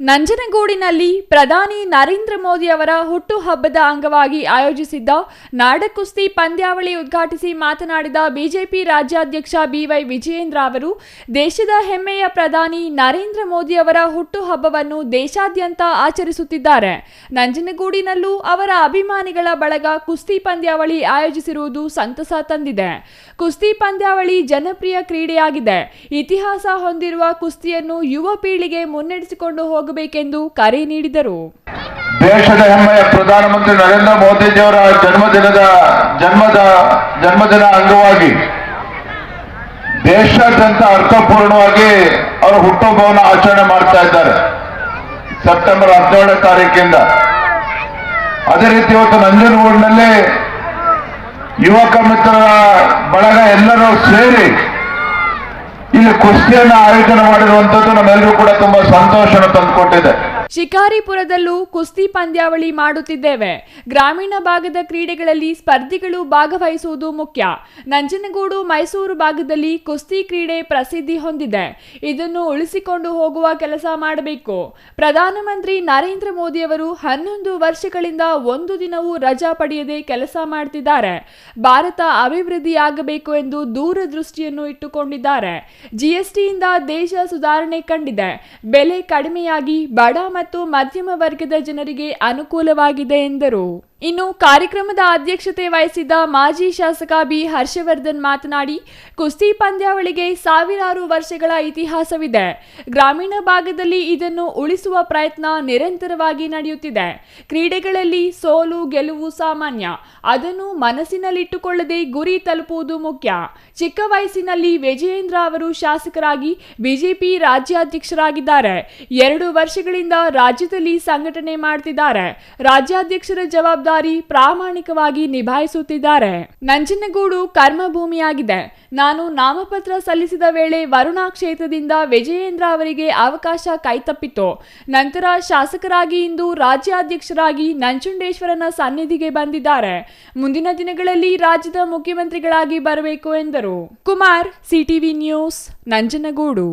ನಂಜನಗೂಡಿನಲ್ಲಿ ಪ್ರಧಾನಿ ನರೇಂದ್ರ ಮೋದಿ ಅವರ ಹುಟ್ಟುಹಬ್ಬದ ಅಂಗವಾಗಿ ಆಯೋಜಿಸಿದ್ದ ನಾಡಕುಸ್ತಿ ಪಂದ್ಯಾವಳಿ ಉದ್ಘಾಟಿಸಿ ಮಾತನಾಡಿದ ಬಿಜೆಪಿ ರಾಜ್ಯಾಧ್ಯಕ್ಷ ಬಿವೈ ವಿಜಯೇಂದ್ರ ಅವರು, ದೇಶದ ಹೆಮ್ಮೆಯ ಪ್ರಧಾನಿ ನರೇಂದ್ರ ಮೋದಿ ಅವರ ಹುಟ್ಟುಹಬ್ಬವನ್ನು ದೇಶಾದ್ಯಂತ ಆಚರಿಸುತ್ತಿದ್ದಾರೆ. ನಂಜನಗೂಡಿನಲ್ಲೂ ಅವರ ಅಭಿಮಾನಿಗಳ ಬಳಗ ಕುಸ್ತಿ ಪಂದ್ಯಾವಳಿ ಆಯೋಜಿಸಿರುವುದು ಸಂತಸ ತಂದಿದೆ. ಕುಸ್ತಿ ಪಂದ್ಯಾವಳಿ ಜನಪ್ರಿಯ ಕ್ರೀಡೆಯಾಗಿದೆ. ಇತಿಹಾಸ ಹೊಂದಿರುವ ಕುಸ್ತಿಯನ್ನು ಯುವ ಪೀಳಿಗೆ ಮುನ್ನಡೆಸಿಕೊಂಡು ಹೋಗಬೇಕೆಂದು ಕರೆ ನೀಡಿದರು. ದೇಶದ ಹೆಮ್ಮೆಯ ಪ್ರಧಾನಮಂತ್ರಿ ನರೇಂದ್ರ ಮೋದಿಜಿಯವರ ಜನ್ಮದಿನದ ಜನ್ಮದ ಜನ್ಮದಿನ ಅಂಗವಾಗಿ ದೇಶಾದ್ಯಂತ ಅರ್ಥಪೂರ್ಣವಾಗಿ ಅವರ ಹುಟ್ಟುಹಬ್ಬವನ್ನು ಆಚರಣೆ ಮಾಡ್ತಾ ಇದ್ದಾರೆ. ಸೆಪ್ಟೆಂಬರ್ ಹದಿನೇಳನೇ ತಾರೀಕಿಂದ. ಅದೇ ರೀತಿ ಇವತ್ತು ನಂಜನಗೂಡಿನಲ್ಲಿ ಯುವಕ ಮಿತ್ರರ ಬಳಗ ಎಲ್ಲರೂ ಸೇರಿ ಇಲ್ಲಿ ಕುಸ್ತಿಯನ್ನ ಆಯೋಜನೆ ಮಾಡಿರುವಂತದ್ದು ನಮ್ಮೆಲ್ಲರೂ ಕೂಡ ತುಂಬಾ ಸಂತೋಷನ ತಂದುಕೊಟ್ಟಿದೆ. ಶಿಕಾರಿಪುರದಲ್ಲೂ ಕುಸ್ತಿ ಪಂದ್ಯಾವಳಿ ಮಾಡುತ್ತಿದ್ದೇವೆ. ಗ್ರಾಮೀಣ ಭಾಗದ ಕ್ರೀಡೆಗಳಲ್ಲಿ ಸ್ಪರ್ಧಿಗಳು ಭಾಗವಹಿಸುವುದು ಮುಖ್ಯ. ನಂಜನಗೂಡು, ಮೈಸೂರು ಭಾಗದಲ್ಲಿ ಕುಸ್ತಿ ಕ್ರೀಡೆ ಪ್ರಸಿದ್ಧಿ ಹೊಂದಿದೆ. ಇದನ್ನು ಉಳಿಸಿಕೊಂಡು ಹೋಗುವ ಕೆಲಸ ಮಾಡಬೇಕು. ಪ್ರಧಾನಮಂತ್ರಿ ನರೇಂದ್ರ ಮೋದಿಯವರು ಹನ್ನೊಂದು ವರ್ಷಗಳಿಂದ ಒಂದು ದಿನವೂ ರಜಾ ಪಡೆಯದೆ ಕೆಲಸ ಮಾಡ್ತಿದ್ದಾರೆ. ಭಾರತ ಅಭಿವೃದ್ಧಿಯಾಗಬೇಕು ಎಂದು ದೂರದೃಷ್ಟಿಯನ್ನು ಇಟ್ಟುಕೊಂಡಿದ್ದಾರೆ. ಜಿಎಸ್ಟಿಯಿಂದ ದೇಶ ಸುಧಾರಣೆ ಕಂಡಿದೆ. ಬೆಲೆ ಕಡಿಮೆಯಾಗಿ ಬಡ ಮತ್ತು ಮಧ್ಯಮ ವರ್ಗದ ಜನರಿಗೆ ಅನುಕೂಲವಾಗಿದೆ ಎಂದರು. ಇನ್ನು ಕಾರ್ಯಕ್ರಮದ ಅಧ್ಯಕ್ಷತೆ ವಹಿಸಿದ್ದ ಮಾಜಿ ಶಾಸಕ ಬಿ ಹರ್ಷವರ್ಧನ್ ಮಾತನಾಡಿ, ಕುಸ್ತಿ ಪಂದ್ಯಾವಳಿಗೆ ಸಾವಿರಾರು ವರ್ಷಗಳ ಇತಿಹಾಸವಿದೆ. ಗ್ರಾಮೀಣ ಭಾಗದಲ್ಲಿ ಇದನ್ನು ಉಳಿಸುವ ಪ್ರಯತ್ನ ನಿರಂತರವಾಗಿ ನಡೆಯುತ್ತಿದೆ. ಕ್ರೀಡೆಗಳಲ್ಲಿ ಸೋಲು, ಗೆಲುವು ಸಾಮಾನ್ಯ. ಅದನ್ನು ಮನಸ್ಸಿನಲ್ಲಿಟ್ಟುಕೊಳ್ಳದೆ ಗುರಿ ತಲುಪುವುದು ಮುಖ್ಯ. ಚಿಕ್ಕ ವಯಸ್ಸಿನಲ್ಲಿ ವಿಜಯೇಂದ್ರ ಅವರು ಶಾಸಕರಾಗಿ ಬಿಜೆಪಿ ರಾಜ್ಯಾಧ್ಯಕ್ಷರಾಗಿದ್ದಾರೆ. ಎರಡು ವರ್ಷಗಳಿಂದ ರಾಜ್ಯದಲ್ಲಿ ಸಂಘಟನೆ ಮಾಡುತ್ತಿದ್ದಾರೆ ರಾಜ್ಯಾಧ್ಯಕ್ಷರ ಜವಾಬ್ದಾರಿ ಪ್ರಾಮಾಣಿಕವಾಗಿ ನಿಭಾಯಿಸುತ್ತಿದ್ದಾರೆ. ನಂಜನಗೂಡು ಕರ್ಮಭೂಮಿಯಾಗಿದೆ. ನಾನು ನಾಮಪತ್ರ ಸಲ್ಲಿಸಿದ ವೇಳೆ ವರುಣಾ ಕ್ಷೇತ್ರದಿಂದ ವಿಜಯೇಂದ್ರ ಅವರಿಗೆ ಅವಕಾಶ ಕೈತಪ್ಪಿತು ನಂತರ ಶಾಸಕರಾಗಿ ಇಂದು ರಾಜ್ಯಾಧ್ಯಕ್ಷರಾಗಿ ನಂಜುಂಡೇಶ್ವರನ ಸನ್ನಿಧಿಗೆ ಬಂದಿದ್ದಾರೆ. ಮುಂದಿನ ದಿನಗಳಲ್ಲಿ ರಾಜ್ಯದ ಮುಖ್ಯಮಂತ್ರಿಗಳಾಗಿ ಬರಬೇಕು ಎಂದರು. Kumar, CTV news, Nanjangud.